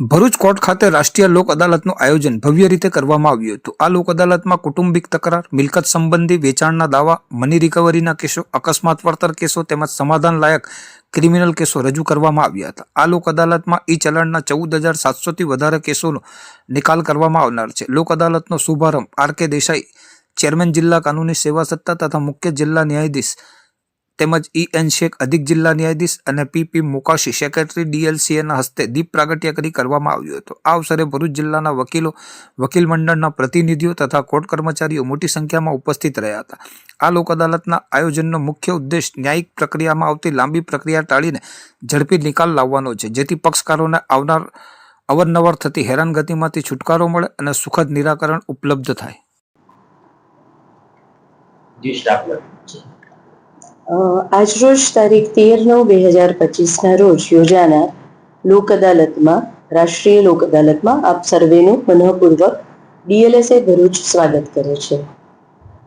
Bharuch court ખાતે રાષ્ટ્રીય લોક અદાલતનું આયોજન ભવ્ય રીતે કરવામાં આવ્યું હતું. આ લોક અદાલતમાં કુટુંબિક તકરાર, મિલકત સંબંધી વેચાણના દાવા, મની રિકવરીના કેસો, અકસ્માત વળતર કેસો તેમજ સમાધાન લાયક ક્રિમિનલ કેસો રજૂ કરવામાં આવ્યા હતા. આ લોક અદાલતમાં ઈ ચલણના ચૌદ હજાર સાતસોથી વધારે કેસોનો નિકાલ કરવામાં આવનાર છે. લોક અદાલતનો શુભારંભ આર કે દેસાઈ, ચેરમેન જિલ્લા કાનૂની સેવા સત્તા તથા મુખ્ય જિલ્લા ન્યાયાધીશ તેમજ ઈ એન શેખ અધિક જિલ્લા ન્યાયાધીશ અને પી મોકાશી, સેક્રેટરી ડીએલસીએના હસ્તે દીપ પ્રાગટ્ય કરી કરવામાં આવ્યો હતો. આ અવસરે ભરૂચ જિલ્લાના વકીલો, વકીલ મંડળના પ્રતિનિધિઓ તથા કોર્ટ કર્મચારીઓ મોટી સંખ્યામાં ઉપસ્થિત રહ્યા હતા. આ લોક અદાલતના આયોજનનો મુખ્ય ઉદ્દેશ ન્યાયિક પ્રક્રિયામાં આવતી લાંબી પ્રક્રિયા ટાળીને ઝડપી નિકાલ લાવવાનો છે. જેથી પક્ષકારોને આવનાર અવરનવર થતી હેરાનગતિમાંથી છુટકારો મળે અને સુખદ નિરાકરણ ઉપલબ્ધ થાય. આજરોજ તારીખ તેર નવ બે હજાર પચીસના રોજ યોજાનાર લોક અદાલતમાં, રાષ્ટ્રીય લોક અદાલતમાં આપ સર્વેનું મનઃપૂર્વક ડીએલએસએ ભરૂચ સ્વાગત કરે છે.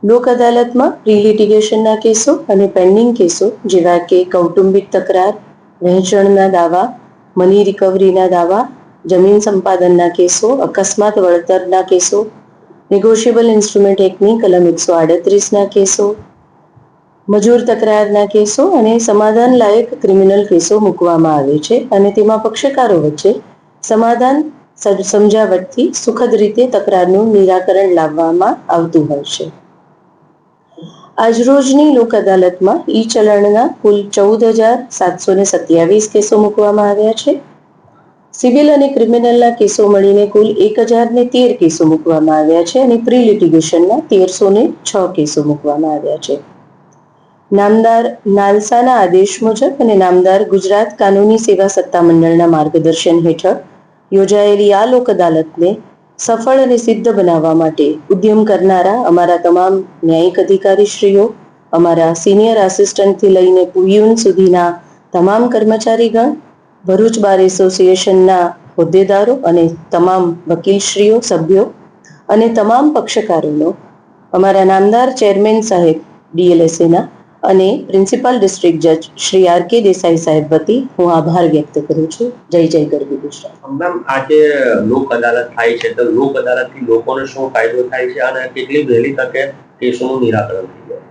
લોક અદાલતમાં પ્રિલિટિગેશનના કેસો અને પેન્ડિંગ કેસો જેવા કે કૌટુંબિક તકરાર, વહેંચણના દાવા, મની રિકવરીના દાવા, જમીન સંપાદનના કેસો, અકસ્માત વળતરના કેસો, નેગોશિયેબલ ઇન્સ્ટ્રુમેન્ટ એક્ટની કલમ એકસો આડત્રીસના કેસો મજૂર તકરારના કેસો અને સમાધાન લાયક ક્રિમિનલ કેસો મૂકવામાં આવે છે અને તેમાં પક્ષકારો વચ્ચે સમાધાન સમ- સમજાવટથી સુખદ રીતે તકરારનું નિરાકરણ લાવવામાં આવતું હોય છે. આજરોજની લોક અદાલતમાં ઈ ચલણના કુલ ચૌદ હજાર સાતસો ને સત્યાવીસ કેસો મૂકવામાં આવ્યા છે. સિવિલ અને ક્રિમિનલના કેસો મળીને કુલ એક હજાર ને તેર કેસો મૂકવામાં આવ્યા છે અને પ્રી લિટિગેશનના તેરસો ને છ કેસો મૂકવામાં આવ્યા છે. નામદાર નાલસાના આદેશ મુજબ અને નામદાર ગુજરાત કાનૂની સેવા સત્તા મંડળના માર્ગદર્શન હેઠળ યોજાયેલી આ લોક અદાલતને સફળ અને સિદ્ધ બનાવવા માટે ઉદ્યમ કરનારા અમારા તમામ ન્યાયિક અધિકારીશ્રીઓ, અમારા સિનિયર આસિસ્ટન્ટથી લઈને પુયુન સુધીના તમામ કર્મચારીગણ, ભરૂચ બાર એસોસિએશનના હોદ્દેદારો અને તમામ વકીલશ્રીઓ, સભ્યો અને તમામ પક્ષકારોનો, અમારા નામદાર ચેરમેન સાહેબ ડીએલએસએના અને પ્રિન્સિપાલ ડિસ્ટ્રિક્ટ જજ શ્રી આર કે દેસાઈ સાહેબ વતી હું આભાર વ્યક્ત કરું છું. જય જય ગરવી ગુજરાત. મેમ આજે લોક અદાલત થાય છે તો લોક અદાલતથી લોકોને શું ફાયદો થાય છે અને કેટલી વહેલી તકે કેસોનું નિરાકરણ થઈ જાય?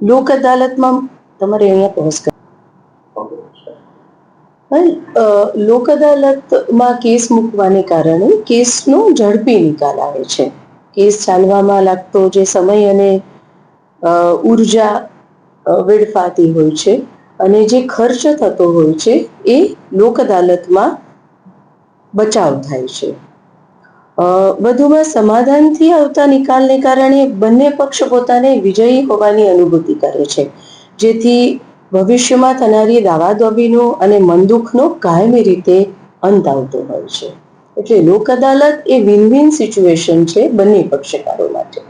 લોક અદાલતમાં તમારે અહીંયા પહોંચ અ, લોક અદાલતમાં કેસ મૂકવાને કારણે કેસનો ઝડપી નિકાલ આવે છે. કેસ ચાલવામાં લાગતો જે સમય અને ઊર્જા વેડફાતી હોય છે અને જે ખર્ચ થતો હોય છે એ લોક અદાલતમાં બચાવ થાય છે. વધુમાં સમાધાનથી આવતા નિકાલને કારણે બંને પક્ષ પોતાને વિજયી હોવાની અનુભૂતિ કરે છે. જેથી ભવિષ્યમાં થનારી દાવાદોબીનો અને મનદુખનો કાયમી રીતે અંત આવતો હોય છે. એટલે લોક અદાલત એ વિન વિન સિચ્યુએશન છે બંને પક્ષકારો માટે.